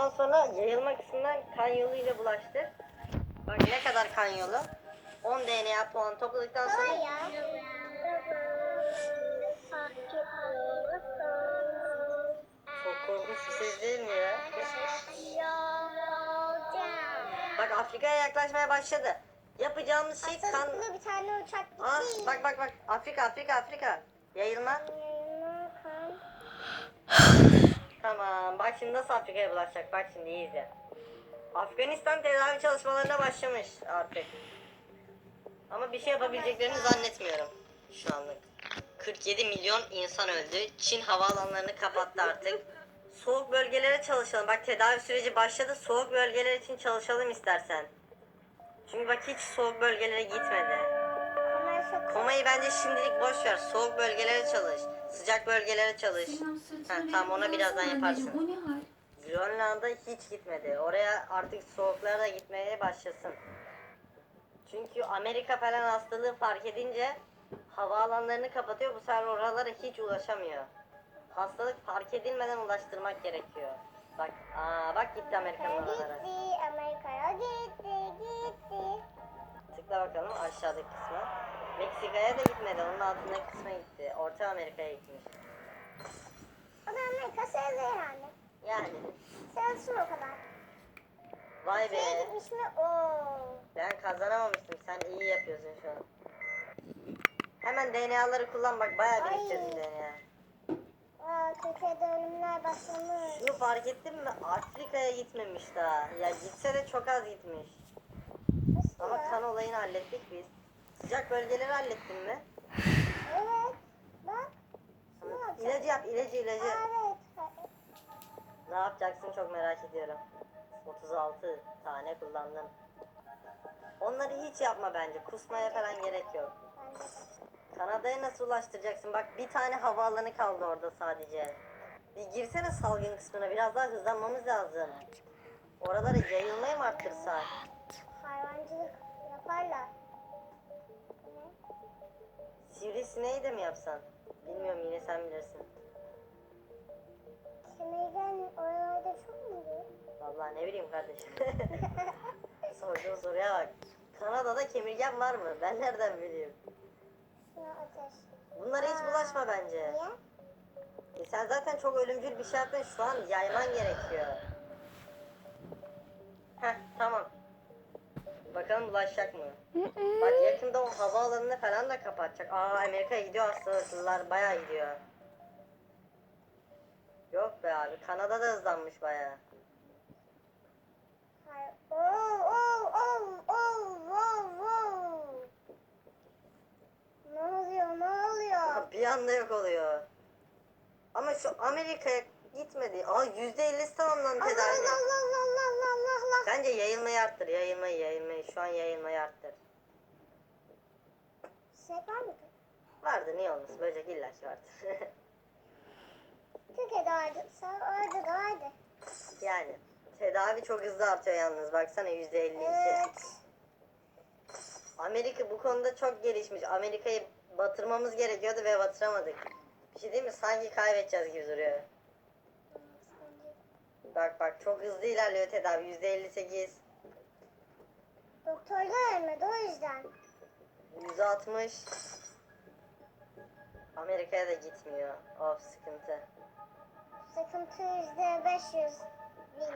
Ondan sonra yayılma kısmından kan yoluyla bulaştır. Bak ne kadar kan yolu? 10 DNA puan topladıktan sonra çok korkunç bir ses değil mi ya? Bak Afrika'ya yaklaşmaya başladı. Yapacağımız şey kan... Bir tane uçak Aa, gitti. bak bak bak Afrika Afrika Afrika. Yayılma. Kan. Tamam bak şimdi nasıl Afrika'ya bulaşacak bak şimdi iyi izle. Afganistan tedavi çalışmalarına başlamış artık. Ama bir şey yapabileceklerini zannetmiyorum şu anlık. 47 milyon insan öldü. Çin havaalanlarını kapattı artık. Soğuk bölgelere çalışalım. Bak tedavi süreci başladı. Soğuk bölgeler için çalışalım istersen. Çünkü bak hiç soğuk bölgelere gitmedi. Komayı bence şimdilik boş ver. Soğuk bölgelere çalış. Sıcak bölgelere çalış. Ha, tamam ona birazdan yaparsın. Bu ne hal? Grönland'a hiç gitmedi. Oraya artık soğuklara da gitmeye başlasın. Çünkü Amerika falan hastalığı fark edince havaalanlarını kapatıyor. Bu sefer oralara hiç ulaşamıyor. Hastalık fark edilmeden ulaştırmak gerekiyor. Bak, aa bak gitti Amerika'nın oralara. gitti. Amerika'ya gitti. Gitti. Tıkla bakalım aşağıdaki kısma. Meksika'ya da gitmedi. Onun altındaki kısma gitti. Orta Amerika'ya gitmiş. O da Amerika sevdi yani. Yani Sevsin o kadar. vay be. Şeye gitmiş mi? Oo. Ben kazanamamıştım. Sen iyi yapıyorsun şu an. Hemen DNA'ları kullan bak bayağı Ay. biriktirdin DNA. Aa, Türkiye'de ölümler başlamış. Şunu fark ettin mi? Afrika'ya gitmemiş daha. Ya gitse de çok az gitmiş. Nasıl Ama ya? kan olayını hallettik biz. Sıcak bölgeleri hallettin mi? Evet. Bak. İlacı yap, ilacı, ilacı. Evet. Ne yapacaksın çok merak ediyorum. 36 tane kullandın. Onları hiç yapma bence. Kusmaya falan gerek yok. Kanada'ya nasıl ulaştıracaksın? Bak bir tane havaalanı kaldı orada sadece. Bir girsene salgın kısmına. Biraz daha hızlanmamız lazım. Oralara yayılmayı mı arttırsak? Hayvancılık yaparlar. Ne? Sivrisineği de mi yapsan? Bilmiyorum yine sen bilirsin. Kemergen oralarda çok mu? Vallahi ne bileyim kardeşim. Sorduğun soruya bak. Kanada'da kemirgen var mı? Ben nereden bileyim? Şuna ateş. Bunlara hiç bulaşma bence. Niye? E sen zaten çok ölümcül bir şey yaptın. Şu an yayman gerekiyor. Heh tamam. Bakalım bulaşacak mı? Bak yakında o havaalanını falan da kapatacak. Aa Amerika'ya gidiyor hastalıklılar. Bayağı gidiyor. Yok be abi. Kanada da hızlanmış bayağı. Oo, oo, oo, oo, oo. Ne oluyor, ne oluyor? bir anda yok oluyor. Ama şu Amerika'ya gitmedi. Aa yüzde ellisi tamamlandı Allah tedavi. Allah Allah Allah Allah Allah Allah. Bence yayılmayı arttır. Yayılmayı yayılmayı. Şu an yayılmayı arttır. Sinek var mı? Vardı niye olmasın. Böcek ilaç vardı. Türkiye'de vardı. Orada da vardı. yani tedavi çok hızlı artıyor yalnız. Baksana yüzde elli Evet. Amerika bu konuda çok gelişmiş. Amerika'yı batırmamız gerekiyordu ve batıramadık. Bir şey değil mi? Sanki kaybedeceğiz gibi duruyor. Bak bak çok hızlı ilerliyor tedavi. Yüzde elli sekiz. Doktorlar ölmedi o yüzden. Yüzde altmış. Amerika'ya da gitmiyor. Of sıkıntı. Sıkıntı yüzde 500 bin.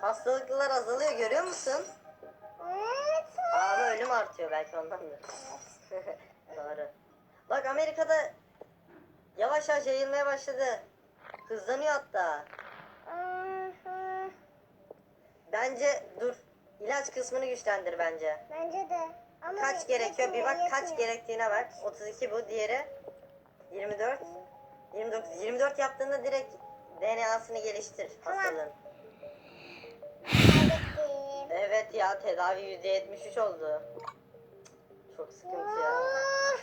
Hastalıklılar azalıyor görüyor musun? Evet. Ama ölüm artıyor belki ondandır. Doğru. Bak Amerika'da yavaş yavaş yayılmaya başladı. Hızlanıyor hatta. Bence dur. İlaç kısmını güçlendir bence. Bence de. Ama Kaç gerekiyor? Bir bak kaç gerektiğine bak. 32 bu. Diğeri 24. 29. 24 yaptığında direkt DNA'sını geliştir Tamam. Kaybettim. Evet ya tedavi %73 oldu. Çok sıkıntı ya. Ah.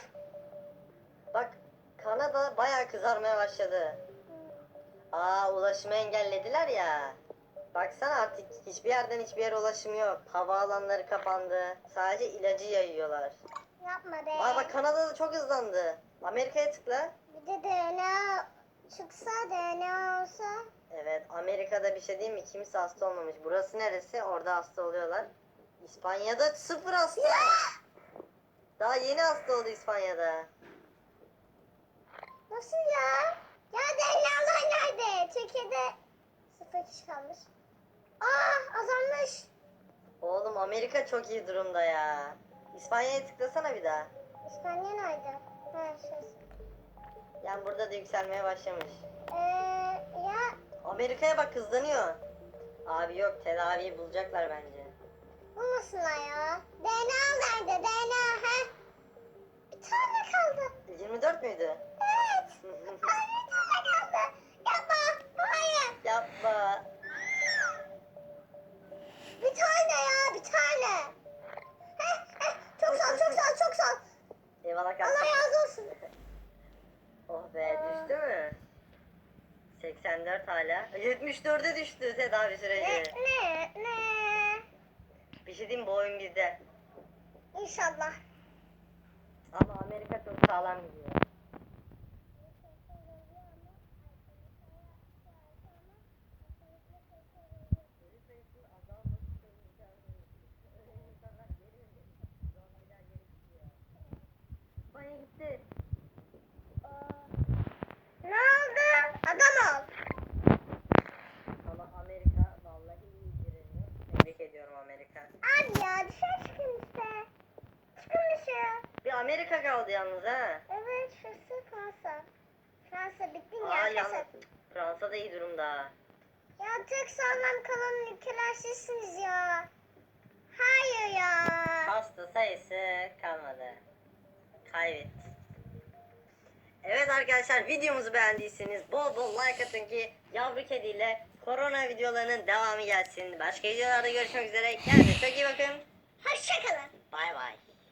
Bak Kanada bayağı kızarmaya başladı. Aa ulaşımı engellediler ya. Baksana artık hiçbir yerden hiçbir yere ulaşım yok. Havaalanları kapandı. Sadece ilacı yayıyorlar. Yapma be. Aa bak Kanada'da çok hızlandı. Amerika'ya tıkla. Bir de DNA çıksa DNA olsa. Evet Amerika'da bir şey değil mi? Kimse hasta olmamış. Burası neresi? Orada hasta oluyorlar. İspanya'da sıfır hasta. Daha yeni hasta oldu İspanya'da. Nasıl ya? Ya DNA'lar nerede? Türkiye'de sıfır kişi kalmış. Aa azalmış. Oğlum Amerika çok iyi durumda ya. İspanya'ya tıklasana bir daha. İspanya nerede? Ha şurası. Yani burada da yükselmeye başlamış. Ee, ya Amerika'ya bak hızlanıyor. Abi yok tedaviyi bulacaklar bence. bulmasınlar ya. DNA nerede? DNA he? Bir tane kaldı. 24 müydü? Evet. Bir tane kaldı. Yapma. Hayır. Yapma. Hala. 74'e düştü tedavi Ne süreci. ne ne? Bir şey diyeyim bu oyun bizde. İnşallah. Ama Amerika çok sağlam gidiyor. İspanya gitti. Ne oldu? Adam ol. Ama Amerika vallahi iyi direniyor. Tebrik ediyorum Amerika. Abi ya dışarı çıkın işte. Çıkın dışarı. Bir Amerika kaldı yalnız ha. Evet şurası Fransa. Fransa bittin Aa ya. Yalnız Fransa. Fransa da iyi durumda. Ya tek sağlam kalan ülkeler sizsiniz ya. Hayır ya. Hasta sayısı kalmadı. Kaybettik. Evet arkadaşlar videomuzu beğendiyseniz bol bol like atın ki yavru kediyle korona videolarının devamı gelsin. Başka videolarda görüşmek üzere. Kendinize çok iyi bakın. Hoşçakalın. Bay bay.